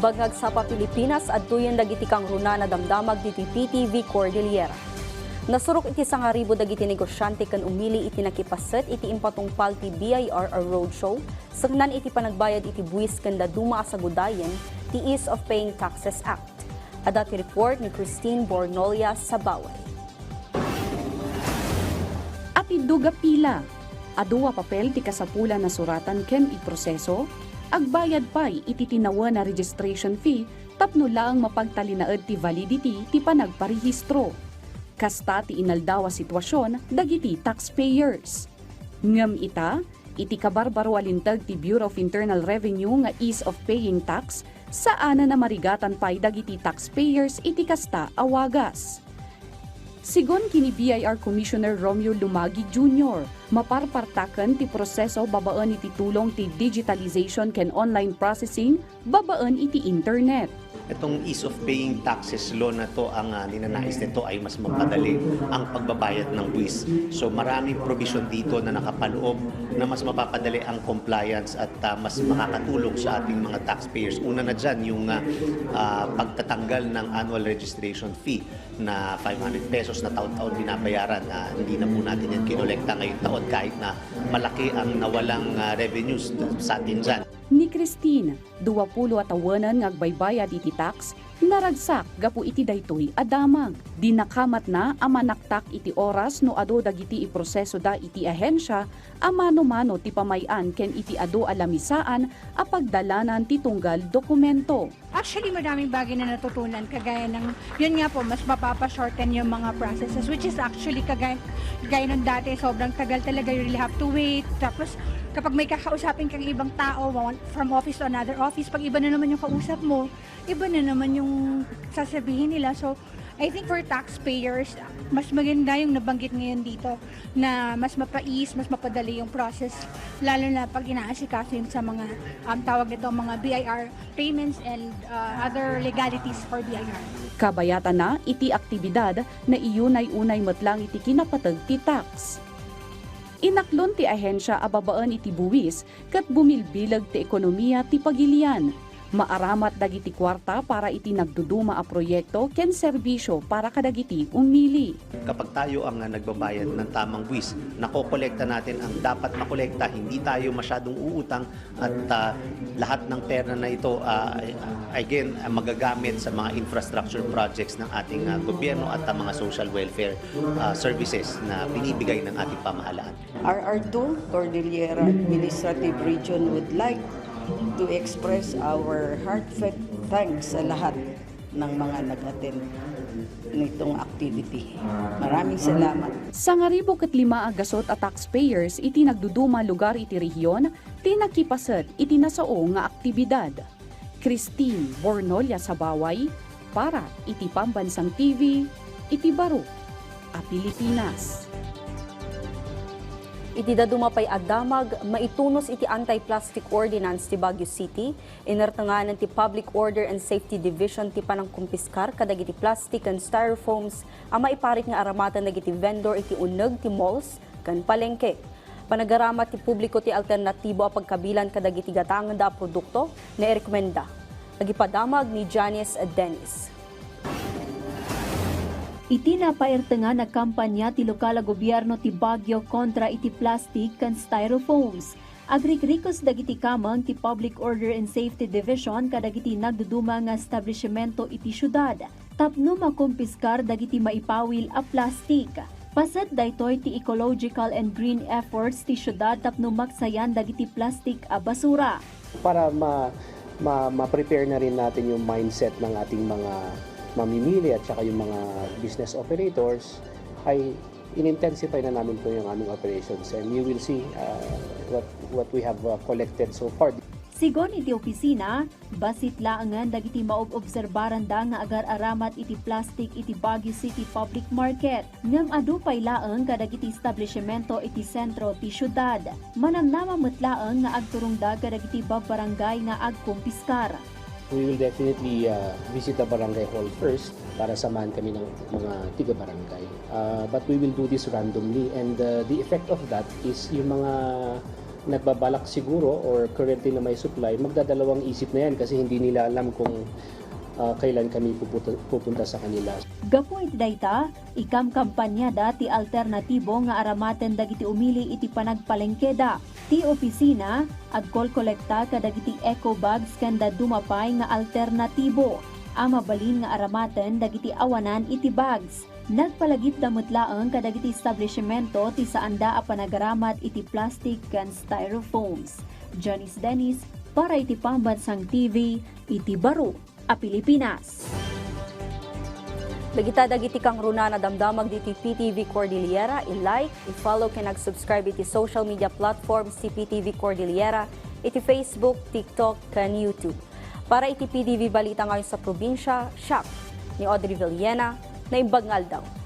Ibagag sa Pilipinas at tuyan dagiti kang runa na damdamag diti PTV Cordillera. Nasurok iti sangaribo dagiti negosyante kan umili iti nakipaset iti impatungpal ti BIR a roadshow sangnan iti panagbayad iti buwis kanda duma sa gudayen ti Ease of Paying Taxes Act. Ada ti report ni Christine Bornolia sa Baway. Api duga pila. Aduwa papel ti kasapula na suratan ken iproseso. Agbayad pay iti tinawa na registration fee tapno lang mapagtalinaed ti validity ti panagparehistro. Kasta ti inaldawa sitwasyon dagiti taxpayers. Ngem ita, iti kabarbaro alintag ti Bureau of Internal Revenue nga ease of paying tax saana na marigatan pay dagiti taxpayers iti kasta awagas. Sigon kini BIR Commissioner Romeo Lumagi Jr., maparpartakan ti proseso babaan iti tulong ti digitalization ken online processing babaan iti internet. Itong ease of paying taxes law na to, ang uh, ninanais nito ay mas mapadali ang pagbabayad ng buwis. So maraming provision dito na nakapaloob na mas mapapadali ang compliance at uh, mas makakatulong sa ating mga taxpayers. Una na dyan yung uh, uh, pagtatanggal ng annual registration fee na 500 pesos na taon-taon binabayaran na hindi na po natin yan kinolekta ngayong taon kahit na malaki ang nawalang uh, revenues sa atin dyan. Ni Christine, 20 at awanan nga agbaybayad iti tax, naragsak gapu iti daytoy adamag. Dinakamat na amanaktak iti oras no ado dagiti iproseso da iti ahensya, amano-mano ti pamayan ken iti ado alamisaan a pagdalanan ti tunggal dokumento. Actually, madaming bagay na natutunan. Kagaya ng, yun nga po, mas mapapashorten yung mga processes. Which is actually, kagaya, kagaya nung dati, sobrang tagal talaga. You really have to wait. Tapos, kapag may kakausapin kang ibang tao from office to another office, pag iba na naman yung kausap mo, iba na naman yung sasabihin nila. So, I think for taxpayers, mas maganda yung nabanggit ngayon dito na mas mapais, mas mapadali yung process lalo na pag inaasikaso yung sa mga um, tawag nito mga BIR payments and uh, other legalities for BIR. Kabayatan na iti aktibidad na iyunay-unay matlang iti kinapatag ti tax. Inaklon ti ahensya ababaan iti buwis kat bumilbilag ti ekonomiya ti pagilian. Maaramat dagiti kwarta para iti nagduduma a proyekto ken serbisyo para kadagiti umili. kapag tayo ang uh, nagbabayad ng tamang buwis, nakokolekta natin ang dapat makolekta, hindi tayo masyadong uutang at uh, lahat ng pera na ito uh, again uh, magagamit sa mga infrastructure projects ng ating uh, gobyerno at uh, mga social welfare uh, services na binibigay ng ating pamahalaan. RR2 Cordillera Administrative Region would like to express our heartfelt thanks sa lahat ng mga nag-attend nitong activity. Maraming salamat. Sa ngaribo ket lima agasot a taxpayers iti nagduduma lugar iti rehiyon, tinakipasat iti nasao nga aktibidad. Christine Bornolia sa Baway, para iti Pambansang TV, iti Baro, a Pilipinas. Iti dadumapay adamag, maitunos iti anti-plastic ordinance ti Baguio City, inertanganan ti Public Order and Safety Division ti panangkumpiskar kadagiti plastic and styrofoams ang maiparit nga aramatan dagiti vendor iti uneg ti malls kan palengke. Panagaramat ti publiko ti alternatibo a pagkabilan kadagiti gatangan da produkto na irekomenda. Nagipadamag ni Janice Dennis. Iti napairtenga na kampanya ti lokal a gobyerno ti Baguio kontra iti plastic kan styrofoams. Agrikrikos dagiti kamang ti Public Order and Safety Division kadagiti nagduduma nga establishmento iti syudad. Tapno makumpiskar dagiti maipawil a plastic. Pasat daytoy ti ecological and green efforts ti syudad tapno maksayan dagiti plastic a basura. para ma, ma, ma-prepare na rin natin yung mindset ng ating mga mamimili at saka yung mga business operators ay in-intensify na namin po yung aming operations and you will see uh, what what we have uh, collected so far. Sigon iti opisina, basit laangan dagiti maob-obserbaran da nga agar aramat iti plastic iti Baguio City Public Market. Ngam adu pay laang kadagiti establishmento iti sentro ti syudad. Manamnama metlaang nga agturong da kadagiti barangay nga agkumpiskar. We will definitely uh, visit the barangay hall first para samahan kami ng mga tiga barangay. Uh, but we will do this randomly and uh, the effect of that is yung mga nagbabalak siguro or currently na may supply, magdadalawang isip na yan kasi hindi nila alam kung ah, kailan kami pupunta, pupunta sa kanila. Gapo iti dayta, ikam kampanyada ti alternatibo nga aramaten dagiti umili iti panagpalengkeda. Ti opisina, agkol kolekta kadagiti eco bags kanda dumapay nga alternatibo. Amabalin nga aramaten dagiti awanan iti bags. Nagpalagip damot laeng kadagiti establishmento ti saanda a panagaramat iti plastic can styrofoams. Janice Dennis para iti Pambansang TV, iti Baro, a Pilipinas. Dagita dagiti kang runa na damdamag diti PTV Cordillera, i-like, i-follow ken nag-subscribe iti social media platforms ti PTV Cordillera, iti Facebook, TikTok, ken YouTube. Para iti PTV Balita ngayon sa probinsya, siya ni Audrey Villena, na imbagngal daw.